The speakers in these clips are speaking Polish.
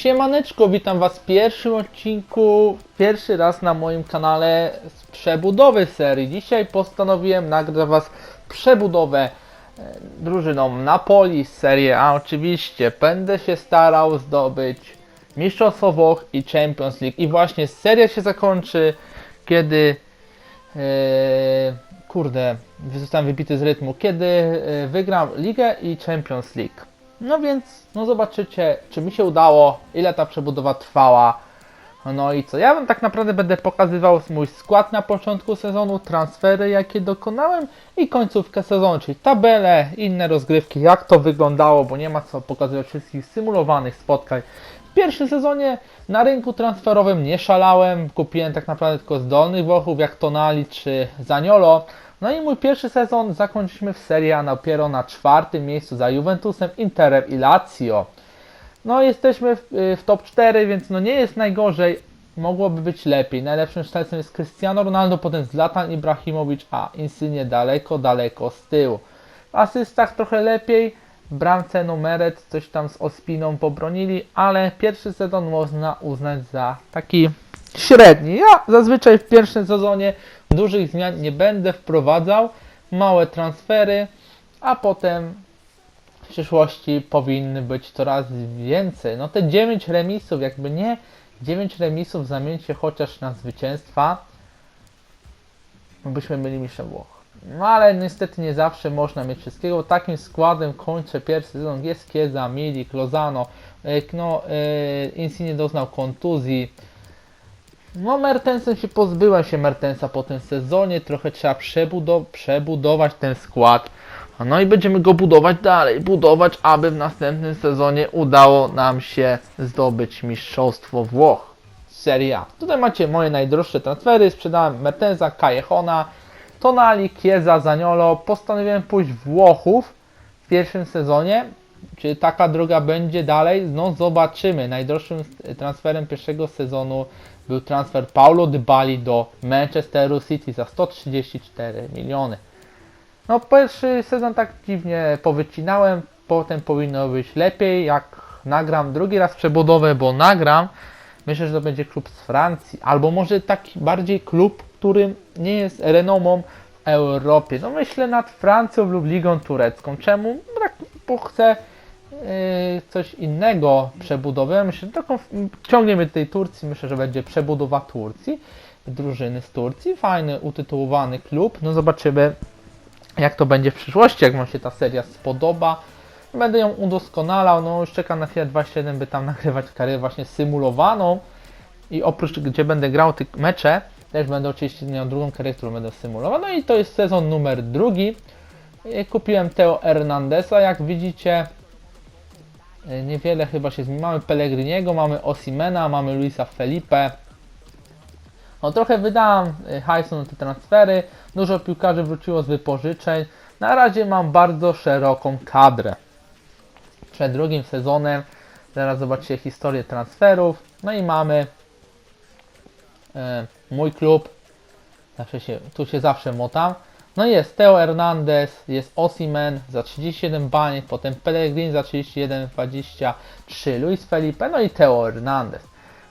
Siemaneczko, witam Was w pierwszym odcinku, pierwszy raz na moim kanale z przebudowy serii. Dzisiaj postanowiłem nagrać Was przebudowę e, drużyną Napoli z Serie A. Oczywiście będę się starał zdobyć Mistrzostwo Włoch i Champions League. I właśnie seria się zakończy, kiedy e, kurde, zostałem wybity z rytmu, kiedy e, wygram Ligę i Champions League. No więc, no zobaczycie, czy mi się udało, ile ta przebudowa trwała. No i co, ja wam tak naprawdę będę pokazywał mój skład na początku sezonu, transfery jakie dokonałem i końcówkę sezonu, czyli tabele, inne rozgrywki, jak to wyglądało, bo nie ma co pokazywać wszystkich symulowanych spotkań. W pierwszym sezonie na rynku transferowym nie szalałem, kupiłem tak naprawdę tylko z dolnych Włochów, jak Tonali czy Zaniolo. No i mój pierwszy sezon zakończyliśmy w Serie A dopiero na czwartym miejscu za Juventusem, Interem i Lazio. No jesteśmy w, y, w top 4, więc no nie jest najgorzej. Mogłoby być lepiej. Najlepszym strzelcem jest Cristiano Ronaldo, potem Zlatan Ibrahimowicz, a Insigne daleko, daleko z tyłu. W asystach trochę lepiej. W bramce Numeret coś tam z Ospiną pobronili, ale pierwszy sezon można uznać za taki średni. Ja zazwyczaj w pierwszym sezonie dużych zmian nie będę wprowadzał. Małe transfery, a potem w przyszłości powinny być coraz więcej. No te 9 remisów, jakby nie 9 remisów zamienić się chociaż na zwycięstwa, byśmy byli mistrzem Włoch. No ale niestety nie zawsze można mieć wszystkiego. Takim składem kończę pierwszy sezon. Jest Kieza, Milik, Lozano. e, No, e, Insigne doznał kontuzji. No Mertensem się pozbyłem się Mertensa po tym sezonie. Trochę trzeba przebudow- przebudować ten skład. No i będziemy go budować dalej. Budować, aby w następnym sezonie udało nam się zdobyć Mistrzostwo Włoch. Serie A. Tutaj macie moje najdroższe transfery. Sprzedałem Mertensa, Callejona, Tonali, Chiesa, Zaniolo. Postanowiłem pójść Włochów w pierwszym sezonie. Czy taka droga będzie dalej? No zobaczymy. Najdroższym transferem pierwszego sezonu był transfer Paulo Dybali do Manchesteru City za 134 miliony. No pierwszy sezon tak dziwnie powycinałem, potem powinno być lepiej, jak nagram drugi raz przebudowę, bo nagram, myślę, że to będzie klub z Francji, albo może taki bardziej klub, który nie jest renomą w Europie. No myślę nad Francją lub Ligą Turecką. Czemu? Bo chcę coś innego przebudowy. Myślę, że taką, ciągniemy tej Turcji, myślę, że będzie przebudowa Turcji, drużyny z Turcji, fajny, utytułowany klub, no zobaczymy jak to będzie w przyszłości, jak Wam się ta seria spodoba. Będę ją udoskonalał, no już czekam na chwilę 27, by tam nagrywać karierę właśnie symulowaną i oprócz gdzie będę grał te mecze, też będę oczywiście miał drugą karierę, którą będę symulował. No i to jest sezon numer drugi. I Kupiłem Teo Hernandeza, jak widzicie. E, Niewiele chyba się zmieni. Mamy Pellegriniego, mamy Osimena, mamy Luisa Felipe. No trochę wydałem y, hajsu na te transfery, dużo piłkarzy wróciło z wypożyczeń. Na razie mam bardzo szeroką kadrę. Przed drugim sezonem, zaraz zobaczycie historię transferów. No i mamy e, mój klub, zawsze się, tu się zawsze motam. No i jest Teo Hernandez, jest Osimen za 37 baniek, potem Pellegrini za 31,23, Luis Felipe, no i Teo Hernandez.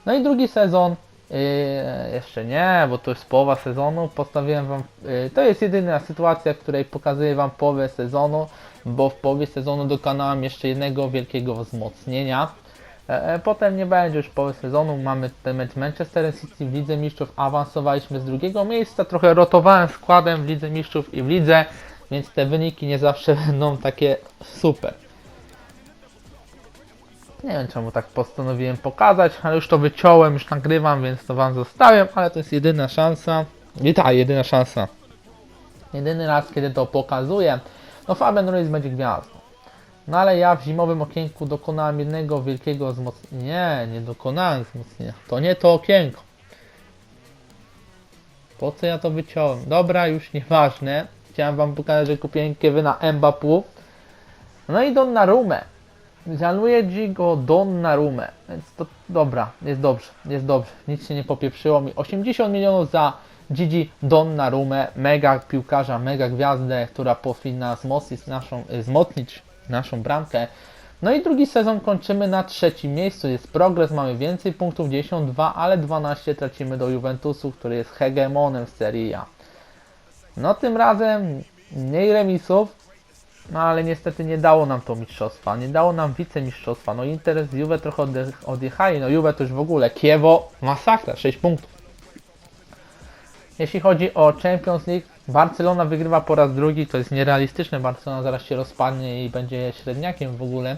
No i drugi sezon Yy, jeszcze nie, bo to jest połowa sezonu. Postawiłem wam. Yy, to jest jedyna sytuacja, w której pokazuję wam połowę sezonu, bo w połowie sezonu dokonałem jeszcze jednego wielkiego wzmocnienia. E, e, potem nie będzie już połowy sezonu. Mamy ten mecz Manchester City w Lidze Mistrzów. Awansowaliśmy z drugiego miejsca. Trochę rotowałem składem w Lidze Mistrzów i w Lidze, więc te wyniki nie zawsze będą takie super. Nie wiem czemu tak postanowiłem pokazać, ale już to wyciąłem, już nagrywam, więc to wam zostawiam, ale to jest jedyna szansa. I tak, jedyna szansa. Jedyny raz, kiedy to pokazuję. No Fabian Ruiz będzie gwiazdą. No ale ja w zimowym okienku dokonałem jednego wielkiego wzmocnienia. Nie, nie dokonałem wzmocnienia. To nie to okienko. Po co ja to wyciąłem? Dobra, już nieważne. Chciałem wam pokazać, że kupiłem Kevina Mbappé. No i Donnarumę. Żaluję Gigo Donnarumę, więc to dobra, jest dobrze, jest dobrze, nic się nie popieprzyło mi. 80 milionów za Gigi Donnarumę, mega piłkarza, mega gwiazdę, która powinna wzmocnić naszą, wzmocnić naszą bramkę. No i drugi sezon kończymy na trzecim miejscu. Jest progres, mamy więcej punktów, 92, ale 12 tracimy do Juventusu, który jest hegemonem w Serie A. No tym razem mniej remisów, no ale niestety nie dało nam to mistrzostwa, nie dało nam wicemistrzostwa. No Inter z Juve trochę odje- odjechali, no Juve to już w ogóle. Kiewo, masakra, 6 punktów. Jeśli chodzi o Champions League, Barcelona wygrywa po raz drugi, to jest nierealistyczne, Barcelona zaraz się rozpadnie i będzie średniakiem w ogóle.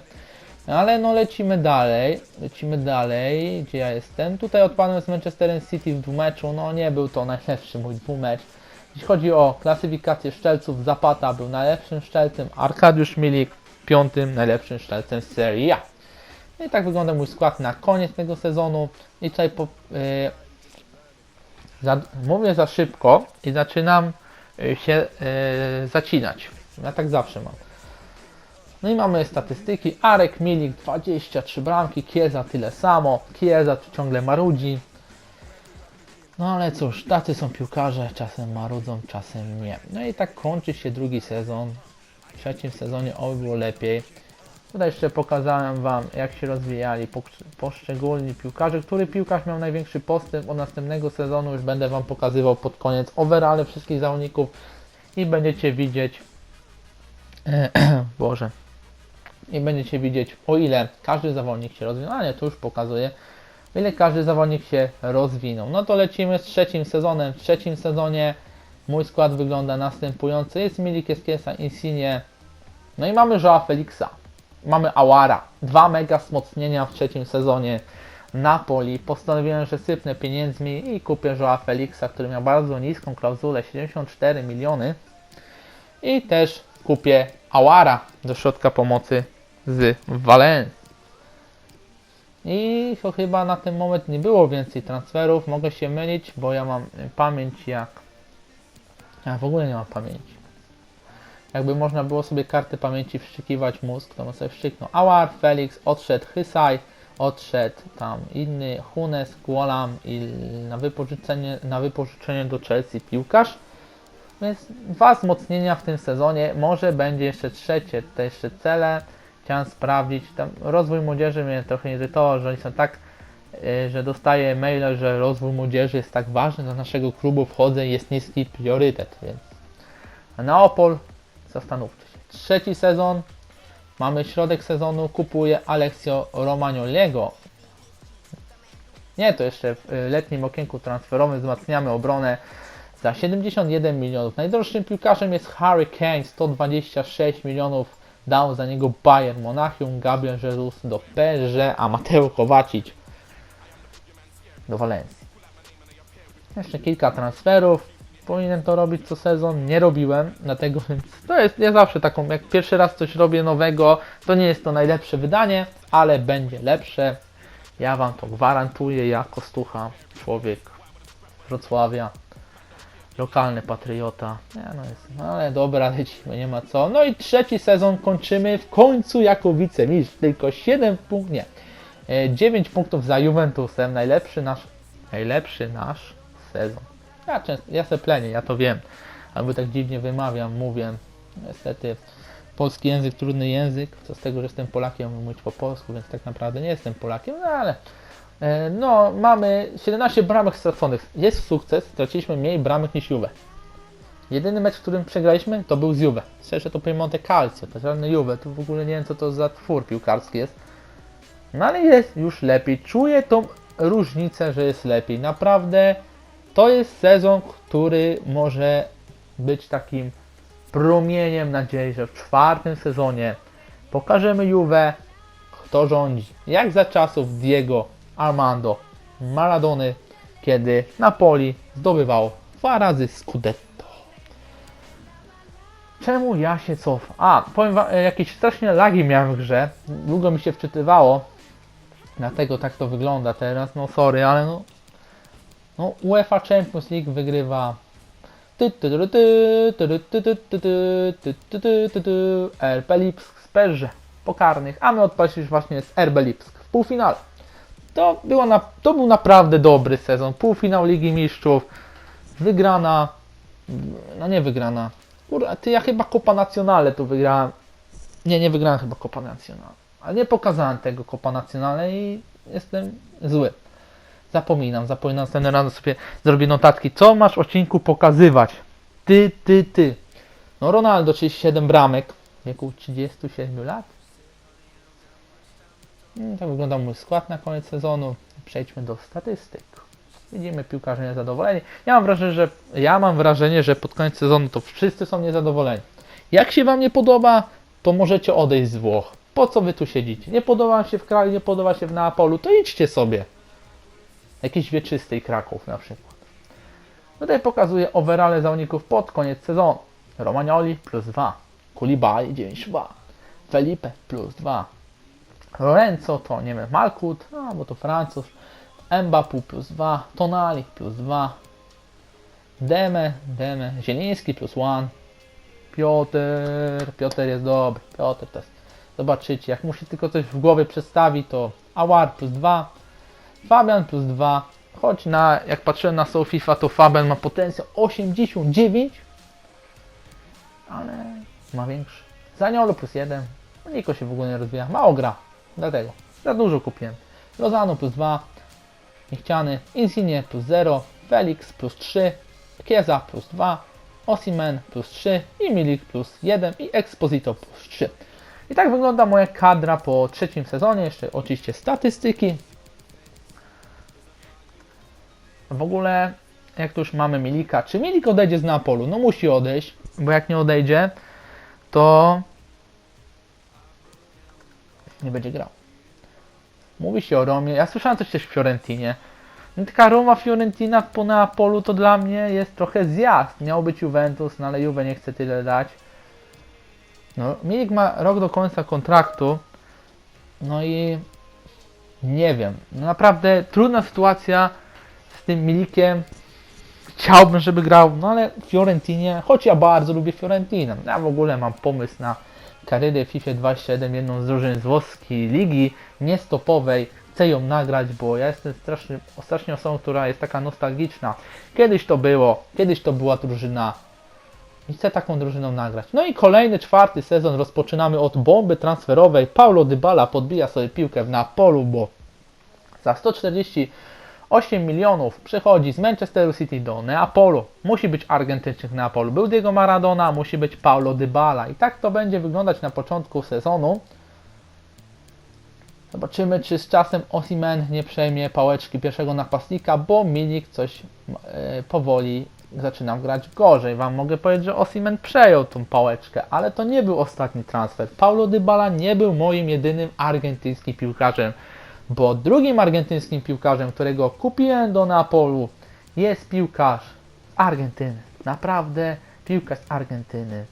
Ale no lecimy dalej, lecimy dalej, gdzie ja jestem. Tutaj odpadłem z Manchesterem City w dwumeczu, no nie był to najlepszy mój dwumecz. Jeśli chodzi o klasyfikację szczelców, Zapata był najlepszym szczelcem, Arkadiusz Milik piątym najlepszym szczelcem z Serie A. No i tak wygląda mój skład na koniec tego sezonu. I tutaj po, yy, za, mówię za szybko i zaczynam się y, zacinać. Ja tak zawsze mam. No i mamy statystyki. Arek Milik 23 bramki, Kieza tyle samo. Kieza tu ciągle marudzi. No ale cóż, tacy są piłkarze, czasem marudzą, czasem nie. No i tak kończy się drugi sezon. W trzecim sezonie oby było lepiej. Tutaj jeszcze pokazałem Wam, jak się rozwijali poszczególni piłkarze, który piłkarz miał największy postęp. Od następnego sezonu już będę Wam pokazywał pod koniec overale wszystkich zawodników i będziecie widzieć, Boże, i będziecie widzieć, o ile każdy zawodnik się rozwinął, a nie, to już pokazuje, o ile każdy zawodnik się rozwinął. No to lecimy z trzecim sezonem. W trzecim sezonie mój skład wygląda następująco. Jest Milik Eskiesa, Insigne, no i mamy Joa Felixa. Mamy Awara. Dwa mega wzmocnienia w trzecim sezonie. Napoli. Postanowiłem, że sypnę pieniędzmi i kupię Joa Felixa, który miał bardzo niską klauzulę, 74 miliony. I też kupię Awara do środka pomocy z Valencia. I chyba na ten moment nie było więcej transferów. Mogę się mylić, bo ja mam pamięć jak. Ja w ogóle nie mam pamięci. Jakby można było sobie kartę pamięci wszczykiwać mózg, to bym sobie wszczyknął. Awar, Felix, odszedł Hysaj, odszedł tam inny Hunes, Guolam i na wypożyczenie, na wypożyczenie do Chelsea piłkarz. Więc dwa wzmocnienia w tym sezonie. Może będzie jeszcze trzecie, te jeszcze cele. Chciałem sprawdzić. Tam rozwój młodzieży mnie trochę irytował, że oni są tak, y, że dostaję maile, że rozwój młodzieży jest tak ważny dla naszego klubu, wchodzę jest niski priorytet, więc. A Neopol, zastanówcie się. Trzeci sezon, mamy środek sezonu, kupuję Alexio Romagnoliego. Nie, to jeszcze w y, letnim okienku transferowym wzmacniamy obronę za 71 milionów. Najdroższym piłkarzem jest Harry Kane, 126 milionów dał za niego Bayern Monachium, Gabriel Jesus do PSG, a Mateo Kovacic do Walencji. Jeszcze kilka transferów. Powinienem to robić co sezon, nie robiłem, dlatego więc to jest, ja zawsze taką, jak pierwszy raz coś robię nowego, to nie jest to najlepsze wydanie, ale będzie lepsze. Ja Wam to gwarantuję, ja Kostucha, człowiek Wrocławia, lokalny patriota. Nie, no jest, no ale dobra, lecimy, nie ma co. No i trzeci sezon kończymy w końcu jako wicemistrz, tylko 7 punktów, nie, e, 9 punktów za Juventusem, najlepszy nasz, najlepszy nasz sezon. Ja często, ja se plenię, ja to wiem, albo tak dziwnie wymawiam, mówię, niestety polski język, trudny język, co z tego, że jestem Polakiem, mówić po polsku, więc tak naprawdę nie jestem Polakiem, no ale e, no, mamy 17 bramek straconych. Jest sukces, straciliśmy mniej bramek niż Juve. Jedyny mecz, w którym przegraliśmy, to był z Juve. Szczerze to Piemonte Calcio, to żadne Juve, tu w ogóle nie wiem, co to za twór piłkarski jest. No ale jest już lepiej. Czuję tą różnicę, że jest lepiej. Naprawdę to jest sezon, który może być takim promieniem nadziei, że w czwartym sezonie pokażemy Juve, kto rządzi. Jak za czasów Diego Armando Maradony, kiedy Napoli zdobywał dwa razy Scudetto. Czemu ja się cofam? A, powiem wam, jakieś strasznie lagi miałem w grze. Długo mi się wczytywało. Dlatego tak to wygląda teraz. No sorry, ale no. No, UEFA Champions League wygrywa RB Lipsk z Perze pokarnych, a my odpaliliśmy właśnie z RB Lipsk w półfinale. To, było na, to był naprawdę dobry sezon. Półfinał Ligi Mistrzów, wygrana, no nie wygrana, kurwa, ty ja chyba Copa Nacionale tu wygrałem. Nie, nie wygrałem chyba Copa Nacionale, ale nie pokazałem tego Copa Nacionale i jestem zły. Zapominam, zapominam, następnym razem sobie zrobię notatki. Co masz w odcinku pokazywać? Ty, ty, ty. No Ronaldo 37 bramek w wieku 37 lat. Mm, Tak wygląda mój skład na koniec sezonu. Przejdźmy do statystyk. Widzimy piłkarze niezadowoleni. Ja mam wrażenie, że ja mam wrażenie, że pod koniec sezonu to wszyscy są niezadowoleni. Jak się wam nie podoba, to możecie odejść z Włoch. Po co wy tu siedzicie? Nie podoba wam się w kraju, nie podoba się w Neapolu, to idźcie sobie. Jakiś wieczystej Kraków na przykład. Tutaj pokazuję overale zawodników pod koniec sezonu. Romagnoli plus 2, Koulibaly 9,2, Felipe plus 2, Lorenzo to nie wiem, Malkut, a bo to Francuz, Mbappé plus 2, Tonali plus 2, Deme, Deme, Zieliński plus 1, Piotr, Piotr jest dobry, Piotr to jest, zobaczycie, jak mu się tylko coś w głowie przedstawi, to Awar plus 2, Fabian plus 2, choć na, jak patrzyłem na Soul to Fabian ma potencjał 89, ale ma większy. Zaniolo plus 1, no Niko się w ogóle nie rozwija, mało gra, dlatego, za dużo kupiłem. Lozano plus 2, Niechciany, Insigne plus 0, Felix plus 3, Kieza plus 2, Osimen plus 3 i Milik plus 1 i Exposito plus 3. I tak wygląda moja kadra po trzecim sezonie. Jeszcze oczywiście statystyki. W ogóle, jak tu już mamy Milika, czy Milik odejdzie z Napolu? No musi odejść, bo jak nie odejdzie, to nie będzie grał. Mówi się o Romie. Ja słyszałem coś też w Fiorentinie. No, taka Roma Fiorentina po Neapolu to dla mnie jest trochę zjazd. Miał być Juventus, no ale Juve nie chce tyle dać. No, Milik ma rok do końca kontraktu. No i nie wiem. No, naprawdę trudna sytuacja tym Milikiem. Chciałbym, żeby grał, no ale w Fiorentinie, choć ja bardzo lubię Fiorentinę. Ja w ogóle mam pomysł na karierę FIFA 27, jedną z drużyn z włoskiej ligi niestopowej. Chcę ją nagrać, bo ja jestem strasznie, strasznie osobą, która jest taka nostalgiczna. Kiedyś to było, kiedyś to była drużyna i chcę taką drużyną nagrać. No i kolejny, czwarty sezon rozpoczynamy od bomby transferowej. Paulo Dybala podbija sobie piłkę w Napolu, bo za 148 milionów przychodzi z Manchesteru City do Neapolu. Musi być Argentyńczyk Neapolu. Był Diego Maradona, musi być Paulo Dybala. I tak to będzie wyglądać na początku sezonu. Zobaczymy, czy z czasem Osimen nie przejmie pałeczki pierwszego napastnika, bo Milik coś e, powoli zaczyna grać gorzej. Wam mogę powiedzieć, że Osimen przejął tą pałeczkę, ale to nie był ostatni transfer. Paulo Dybala nie był moim jedynym argentyńskim piłkarzem, bo drugim argentyńskim piłkarzem, którego kupiłem do Neapolu, jest piłkarz Argentyny. Naprawdę piłkarz Argentyny.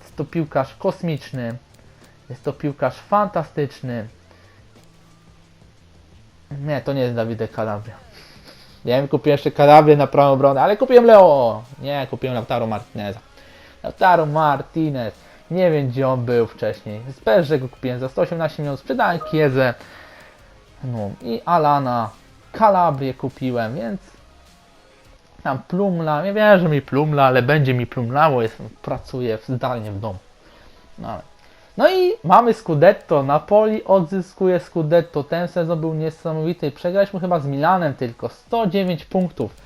Jest to piłkarz kosmiczny. Jest to piłkarz fantastyczny. Nie, to nie jest Dawide Calabria. Nie wiem, kupiłem jeszcze Calabrię na prawą obronę, ale kupiłem Leo. Nie, kupiłem Lautaro Martineza. Lautaro Martinez. Nie wiem, gdzie on był wcześniej. Z PSG go kupiłem za 118 milionów. Sprzedałem Kiezę. No i Alana. Calabrię kupiłem, więc tam plumla. Nie wiem, że mi plumla, ale będzie mi plumlało. Jestem, pracuję zdalnie w domu. No, ale no i mamy Scudetto. Napoli odzyskuje Scudetto. Ten sezon był niesamowity. Przegraliśmy chyba z Milanem tylko. 109 punktów.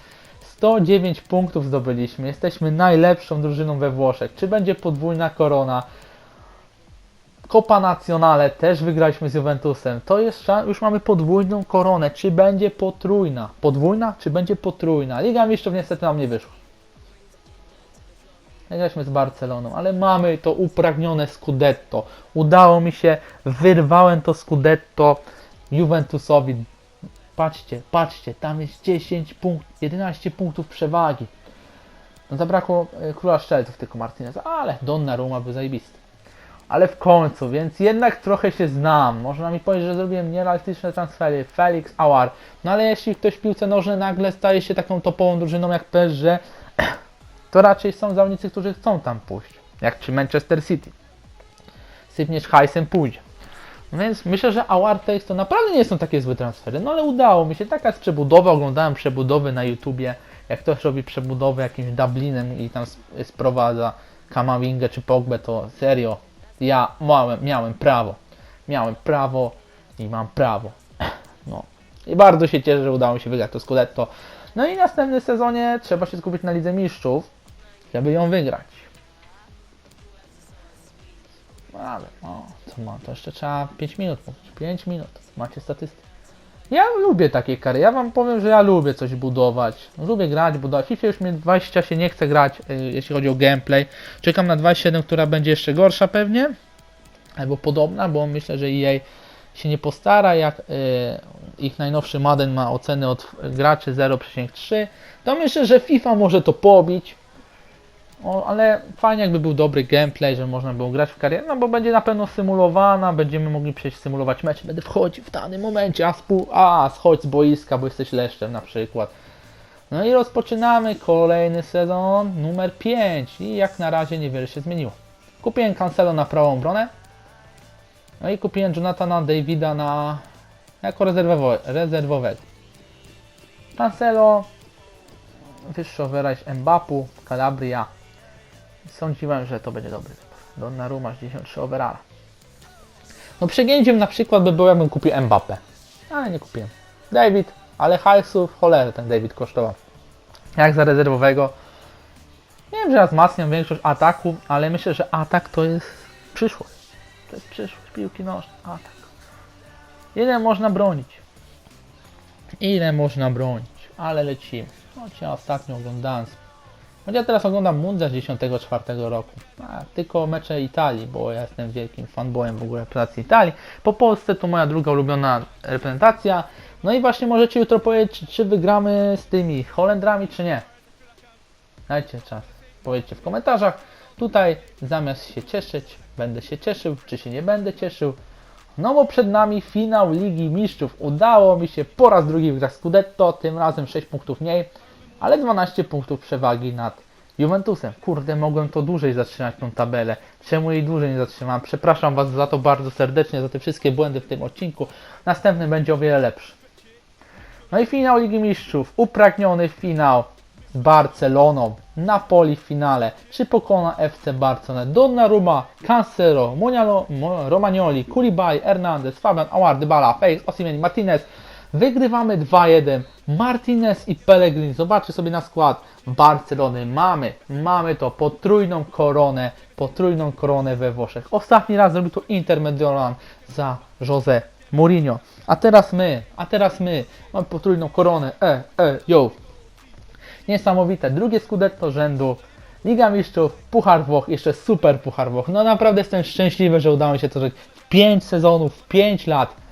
109 punktów zdobyliśmy. Jesteśmy najlepszą drużyną we Włoszech. Czy będzie podwójna korona? Copa Nazionale też wygraliśmy z Juventusem. To jest już mamy podwójną koronę. Czy będzie potrójna? Podwójna? Czy będzie potrójna? Liga Mistrzów niestety nam nie wyszła. Graliśmy z Barceloną, ale mamy to upragnione Scudetto. Udało mi się, wyrwałem to Scudetto Juventusowi. Patrzcie, patrzcie, tam jest 10 punktów, 11 punktów przewagi. No zabrakło e, króla szczelców tylko Martineza, ale Donnarumma był zajebisty. Ale w końcu, więc jednak trochę się znam. Można mi powiedzieć, że zrobiłem nierealistyczne transfery. Felix, Awar. No ale jeśli ktoś w piłce nożnej nagle staje się taką topową drużyną jak PSG, to raczej są zawodnicy, którzy chcą tam pójść. Jak czy Manchester City. Sypniesz hajsem, pójdzie. No Więc myślę, że Awar Takes to naprawdę nie są takie złe transfery. No ale udało mi się. Taka jest przebudowa. Oglądałem przebudowy na YouTubie. Jak ktoś robi przebudowę jakimś Dublinem i tam sp- sprowadza Kamawingę czy Pogbę, to serio. Ja miałem, miałem prawo. miałem prawo i mam prawo. No. I bardzo się cieszę, że udało mi się wygrać to Scudetto. No i w następnym sezonie trzeba się skupić na Lidze Mistrzów, żeby ją wygrać. Ale, no, co ma, to jeszcze trzeba 5 minut mówić. 5 minut, macie statystykę. Ja lubię takie kary, ja wam powiem, że ja lubię coś budować. Lubię grać, budować. FIFA już mnie 20 się nie chce grać, y, jeśli chodzi o gameplay. Czekam na 27, która będzie jeszcze gorsza pewnie. Albo podobna, bo myślę, że EA się nie postara, jak y, ich najnowszy Madden ma oceny od graczy 0,3, to myślę, że FIFA może to pobić. O, ale fajnie jakby był dobry gameplay, że można było grać w karierę, no bo będzie na pewno symulowana, będziemy mogli przejść symulować mecz, będę wchodził w danym momencie, a, spół, a schodź z boiska, bo jesteś leszczem na przykład. No i rozpoczynamy kolejny sezon numer 5 i jak na razie niewiele się zmieniło. Kupiłem Cancelo na prawą obronę, no i kupiłem Jonathana Davida na jako rezerwowo, rezerwowego. Cancelo, wyższy overage Mbapu, Calabria. Sądziłem, że to będzie dobry wybór. Donnarumma 93 overalla. No przegięciem na przykład by było, jakbym kupił Mbappé. Ale nie kupiłem. David, ale hajsów, cholery ten David kosztował. Jak za rezerwowego. Wiem, że ja wzmacniam większość ataku, ale myślę, że atak to jest przyszłość. To jest przyszłość piłki nożnej. Atak. Ile można bronić? Ile można bronić? Ale lecimy. No, ja ostatnio oglądałem. Choć ja teraz oglądam Mundial z 94 roku. A, tylko mecze Italii, bo ja jestem wielkim fanboyem w ogóle reprezentacji Italii. Po Polsce to moja druga ulubiona reprezentacja. No i właśnie możecie jutro powiedzieć, czy, czy wygramy z tymi Holendrami, czy nie. Dajcie czas. Powiedzcie w komentarzach. Tutaj zamiast się cieszyć, będę się cieszył, czy się nie będę cieszył. No bo przed nami finał Ligi Mistrzów. Udało mi się po raz drugi wygrać Scudetto, tym razem 6 punktów mniej, ale 12 punktów przewagi nad Juventusem. Kurde, mogłem to dłużej zatrzymać tą tabelę. Czemu jej dłużej nie zatrzymałem? Przepraszam Was za to bardzo serdecznie, za te wszystkie błędy w tym odcinku. Następny będzie o wiele lepszy. No i finał Ligi Mistrzów. Upragniony finał z Barceloną. Napoli w finale. Czy pokona FC Barcelonę? Donnarumma, Cancelo, Monialo, Mo- Romagnoli, Koulibaly, Hernandez, Fabian, Awar, Dybala, Felix, Osimhen, Martinez. Wygrywamy 2-1. Martinez i Pellegrini. Zobaczcie sobie na skład Barcelony. Mamy, mamy to potrójną koronę, potrójną koronę we Włoszech. Ostatni raz zrobił to Inter Mediolan za Jose Mourinho. A teraz my, a teraz my mamy potrójną koronę. E, e, yo. Niesamowite. Drugie Scudetto rzędu. Liga Mistrzów, Puchar Włoch, jeszcze super Puchar Włoch. No naprawdę jestem szczęśliwy, że udało mi się to w 5 sezonów, w 5 lat.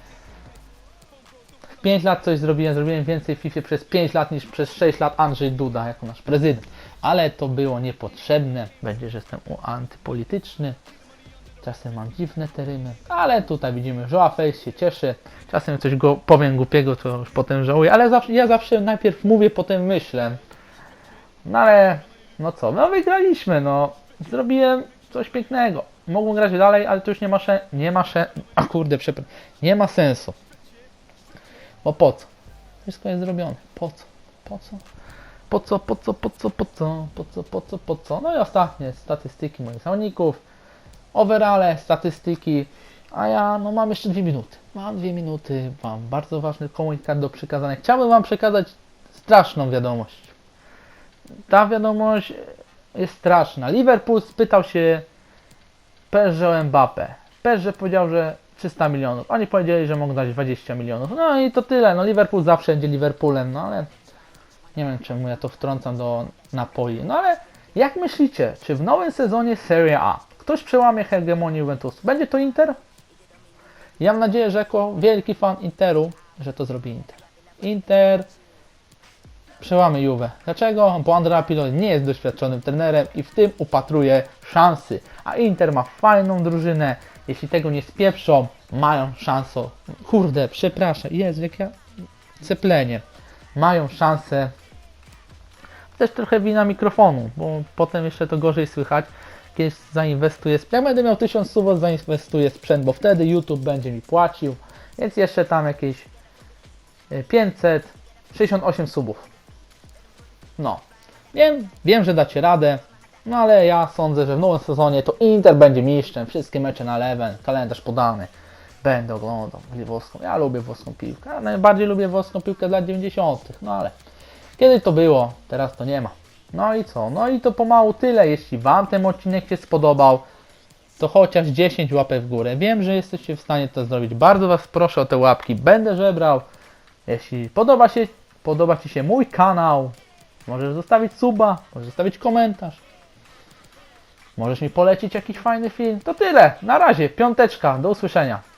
W 5 lat coś zrobiłem, zrobiłem więcej w FIFA przez 5 lat niż przez 6 lat Andrzej Duda jako nasz prezydent. Ale to było niepotrzebne. Będzie, że jestem antypolityczny. Czasem mam dziwne terymy, ale tutaj widzimy, że Face się cieszy. Czasem coś go powiem głupiego, to już potem żałuję, ale zawsze, ja zawsze najpierw mówię, potem myślę. No ale, no co, no wygraliśmy, no. Zrobiłem coś pięknego. Mogłem grać dalej, ale to już nie ma nie ma a kurde, przepraszam, nie ma sensu. Po co? Wszystko jest zrobione. Po co? Po co? Po co, po co, po co, po co, po co, po co, po co? No i ostatnie statystyki moich zawodników. Overale, statystyki. A ja, no mam jeszcze dwie minuty. Mam dwie minuty, mam bardzo ważny komunikat do przekazania. Chciałbym Wam przekazać straszną wiadomość. Ta wiadomość jest straszna. Liverpool spytał się PSG o Mbappé. PSG powiedział, że 300 milionów. Oni powiedzieli, że mogą dać 20 milionów. No i to tyle. No Liverpool zawsze będzie Liverpoolem, no ale nie wiem czemu ja to wtrącam do Napoli. No ale jak myślicie, czy w nowym sezonie Serie A ktoś przełamie hegemonię Juventusu? Będzie to Inter? Ja mam nadzieję, że jako wielki fan Interu, że to zrobi Inter. Inter przełamie Juve. Dlaczego? Bo Andrea Pirlo nie jest doświadczonym trenerem i w tym upatruje szansy. A Inter ma fajną drużynę. Jeśli tego nie spieprzą, mają szansę. Kurde, przepraszam. Jezu, jak ja... Ceplenie. Mają szansę. Też trochę wina mikrofonu, bo potem jeszcze to gorzej słychać. Kiedyś zainwestuję, jak będę miał 1000 subów, zainwestuję sprzęt, bo wtedy YouTube będzie mi płacił. Więc jeszcze tam jakieś e, 568 subów. No. Wiem, wiem, że dacie radę, no ale ja sądzę, że w nowym sezonie to Inter będzie mistrzem, wszystkie mecze na level, kalendarz podany. będę oglądał włoską. Ja lubię włoską piłkę, a najbardziej lubię włoską piłkę lat 90. No ale kiedy to było, teraz to nie ma. No i co? No i to pomału tyle. Jeśli Wam ten odcinek się spodobał, to chociaż 10 łapek w górę. Wiem, że jesteście w stanie to zrobić. Bardzo Was proszę o te łapki. Będę żebrał. Jeśli podoba się, podoba Ci się mój kanał, możesz zostawić suba, możesz zostawić komentarz. Możesz mi polecić jakiś fajny film. To tyle. Na razie. Piąteczka. Do usłyszenia.